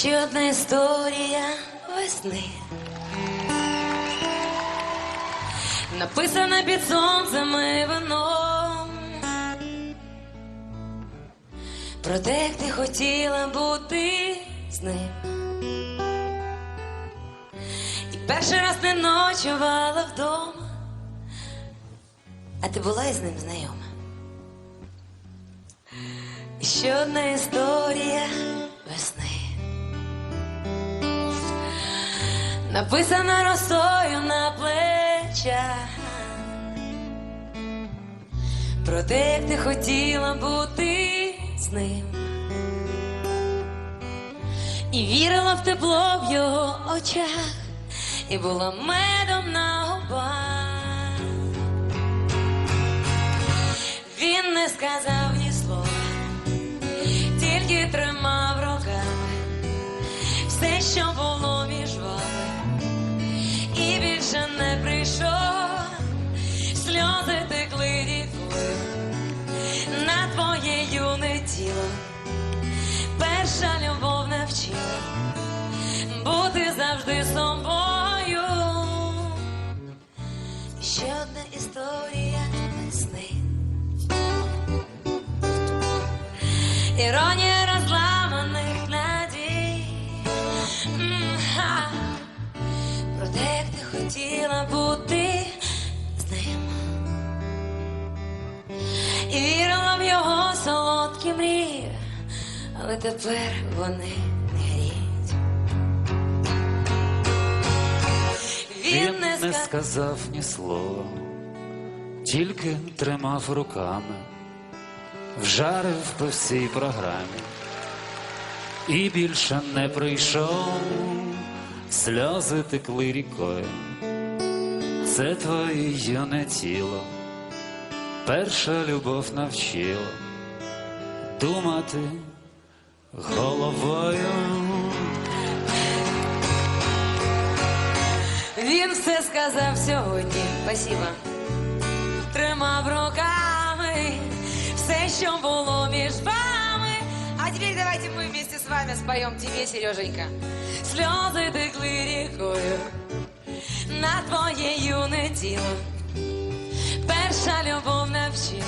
Ще одна історія весни. Написана під сонцем і вином. Про те, як ти хотіла бути з ним. І перший раз не ночувала вдома, а ти була із ним знайома. Ще одна історія Написана росою на плечах. Про те, як ти хотіла бути з ним. І вірила в тепло в його очах, і була медом на губах. Він не сказав ні собою. І Ще одна історія весни. Іронія розламаних надій. Про те, як ти хотіла бути з ним. І вірила в його солодкі мрії, але тепер вони Він не сказав ні слова, тільки тримав руками, вжарив по всій програмі. І більше не прийшов, сльози текли рікою. Це твоє юне тіло, перша любов навчила думати головою. Він все сказав сьогодні. Спасибо. Тримав руками все, що було між вами. А теперь давайте мы вместе с вами споем тебе, Сереженька. Сльози текли рікою на твоє юне тіло. Перша любов навчила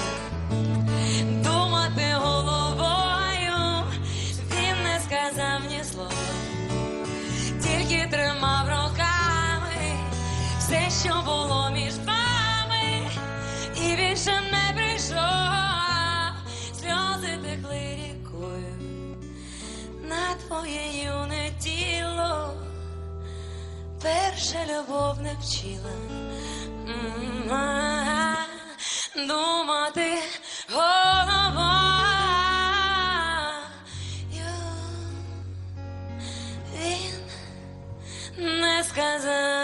думати головою. Він не сказав все, що було між вами, і більше не прийшов. Сльози текли рікою на твоє юне тіло. Перша любов не вчила думати голова. Він не сказав